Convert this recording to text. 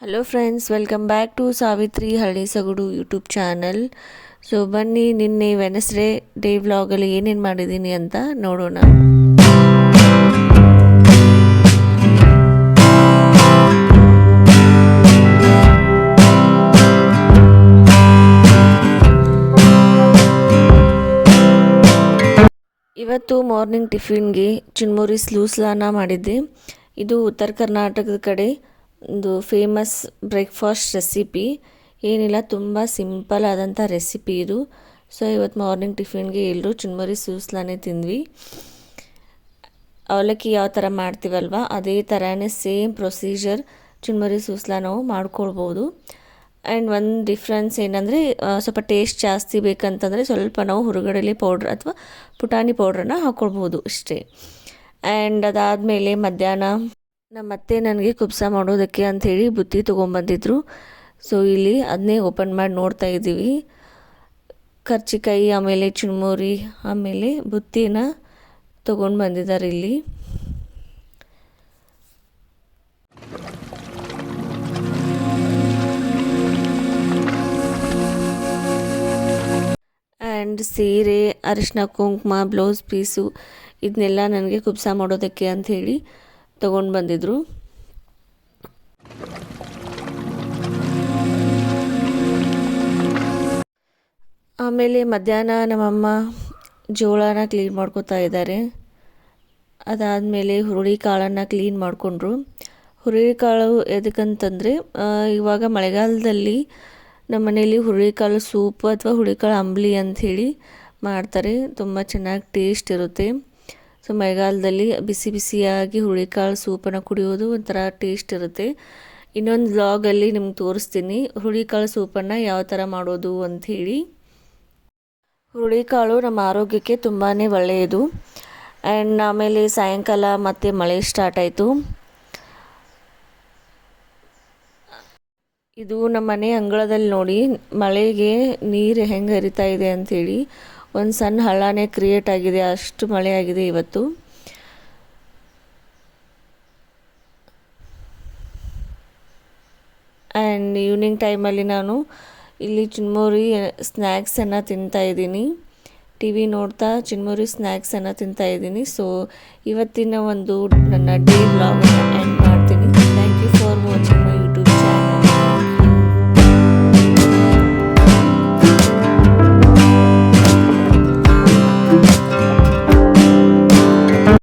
Hello friends welcome back to Savitri ಹಳ್ಳಿ ಸಗುಡು YouTube channel so ಬನ್ನಿ, ನಿನ್ನೆ ವೆನಸ್ಡೇ ಡೇ ವ್ಲಾಗಲ್ಲಿ ಏನೇನು ಮಾಡಿದ್ದೀನಿ ಅಂತ ನೋಡೋಣ. ಇವತ್ತು ಮಾರ್ನಿಂಗ್ ಟಿಫಿನ್ಗೆ ಚುನ್ಮುರಿ ಸ್ಲೂಸ್ಲಾನ ಮಾಡಿದ್ದೆ. ಇದು ಉತ್ತರ ಕರ್ನಾಟಕದ ಕಡೆ. ಒಂದು ಫೇಮಸ್ ಬ್ರೇಕ್ಫಾಸ್ಟ್ ರೆಸಿಪಿ ಏನಿಲ್ಲ, ತುಂಬ ಸಿಂಪಲ್ ಆದಂಥ ರೆಸಿಪಿ ಇದು. ಸೊ ಇವತ್ತು ಮಾರ್ನಿಂಗ್ ಟಿಫಿನ್ಗೆ ಎಲ್ಲರೂ ಚುನ್ಮುರಿ ಸೂಸ್ಲಾನೇ ತಿಂದ್ವಿ. ಅವಲಕ್ಕಿ ಯಾವ ಥರ ಮಾಡ್ತೀವಲ್ವ, ಅದೇ ಥರನೇ ಸೇಮ್ ಪ್ರೊಸೀಜರ್ ಚುನ್ಮುರಿ ಸೂಸ್ಲಾ ನಾವು ಮಾಡ್ಕೊಳ್ಬೋದು. ಆ್ಯಂಡ್ ಒಂದು ಡಿಫ್ರೆನ್ಸ್ ಏನಂದರೆ ಸ್ವಲ್ಪ ಟೇಸ್ಟ್ ಜಾಸ್ತಿ ಬೇಕಂತಂದರೆ ಸ್ವಲ್ಪ ನಾವು ಹುರುಗಡಲೆ ಪೌಡ್ರ್ ಅಥವಾ ಪುಟಾಣಿ ಪೌಡ್ರನ್ನ ಹಾಕ್ಕೊಳ್ಬೋದು ಇಷ್ಟೇ. ಆ್ಯಂಡ್ ಅದಾದಮೇಲೆ ಮಧ್ಯಾಹ್ನ ನಮ್ಮ ಅತ್ತೆ ನನಗೆ ಕುಪ್ಸ ಮಾಡೋದಕ್ಕೆ ಅಂಥೇಳಿ ಬುತ್ತಿ ತೊಗೊಂಬಂದಿದ್ರು. ಸೊ ಇಲ್ಲಿ ಅದನ್ನೇ ಓಪನ್ ಮಾಡಿ ನೋಡ್ತಾ ಇದ್ದೀವಿ. ಕರ್ಚಿಕಾಯಿ, ಆಮೇಲೆ ಚುಣ್ಮೂರಿ ಆಮೇಲೆ ಬುತ್ತಿನ ತೊಗೊಂಡು ಬಂದಿದ್ದಾರೆ ಇಲ್ಲಿ. ಆ್ಯಂಡ್ ಸೀರೆ, ಅರಿಶಿನ, ಕುಂಕುಮ ಬ್ಲೌಸ್ ಪೀಸು ಇದನ್ನೆಲ್ಲ ನನಗೆ ಕುಪ್ಸ ಮಾಡೋದಕ್ಕೆ ಅಂಥೇಳಿ ತೊಗೊಂಡು ಬಂದಿದ್ದರು ಆಮೇಲೆ ಮಧ್ಯಾಹ್ನ ನಮ್ಮಮ್ಮ ಜೋಳನ ಕ್ಲೀನ್ ಮಾಡ್ಕೋತಾ ಇದ್ದಾರೆ. ಅದಾದಮೇಲೆ ಹುರುಳಿ ಕಾಳನ್ನು ಕ್ಲೀನ್ ಮಾಡಿಕೊಂಡ್ರು. ಹುರುಳಿ ಕಾಳು ಎದಕ್ಕಂತಂದರೆ ಇವಾಗ ಮಳೆಗಾಲದಲ್ಲಿ ನಮ್ಮ ಮನೇಲಿ ಹುರುಳಿಕಾಳು ಸೂಪ್ ಅಥವಾ ಹುರುಳಿಕಾಳು ಅಂಬ್ಲಿ ಅಂಥೇಳಿ ಮಾಡ್ತಾರೆ. ತುಂಬ ಚೆನ್ನಾಗಿ ಟೇಸ್ಟ್ ಇರುತ್ತೆ. ಸೊ ಮಳೆಗಾಲದಲ್ಲಿ ಬಿಸಿ ಬಿಸಿಯಾಗಿ ಹುರುಳಿಕಾಳು ಸೂಪನ್ನು ಕುಡಿಯೋದು ಒಂಥರ ಟೇಸ್ಟ್ ಇರುತ್ತೆ. ಇನ್ನೊಂದು ವ್ಲಾಗಲ್ಲಿ ನಿಮ್ಗೆ ತೋರಿಸ್ತೀನಿ. ಹುರುಳಿಕಾಳು ಸೂಪನ್ನು ಯಾವ ಥರ ಮಾಡೋದು ಅಂಥೇಳಿ ಹುರುಳಿಕಾಳು ನಮ್ಮ ಆರೋಗ್ಯಕ್ಕೆ ತುಂಬಾ ಒಳ್ಳೆಯದು. ಆ್ಯಂಡ್ ಆಮೇಲೆ ಸಾಯಂಕಾಲ ಮತ್ತೆ ಮಳೆ ಸ್ಟಾರ್ಟ್ ಆಯಿತು. ಇದು ನಮ್ಮ ಮನೆ ಅಂಗಳದಲ್ಲಿ ನೋಡಿ ಮಳೆಗೆ ನೀರು ಹೆಂಗೆ ಹರಿತಾ ಇದೆ ಅಂಥೇಳಿ ಒಂದು ಸಣ್ಣ ಹಳ್ಳನೇ ಕ್ರಿಯೇಟ್ ಆಗಿದೆ, ಅಷ್ಟು ಮಳೆ ಆಗಿದೆ ಇವತ್ತು. ಆ್ಯಂಡ್ ಈವ್ನಿಂಗ್ ಟೈಮಲ್ಲಿ ನಾನು ಇಲ್ಲಿ ಚಿನ್ಮೂರಿ ಸ್ನ್ಯಾಕ್ಸನ್ನು ತಿಂತಾ ಇದ್ದೀನಿ. ಟಿ ವಿ ನೋಡ್ತಾ ಚಿನ್ಮುರಿ ಸ್ನ್ಯಾಕ್ಸನ್ನು ತಿಂತಾ ಇದ್ದೀನಿ. ಸೊ ಇವತ್ತಿನ ಒಂದು ನನ್ನ ಡೇ ಎಂಡ್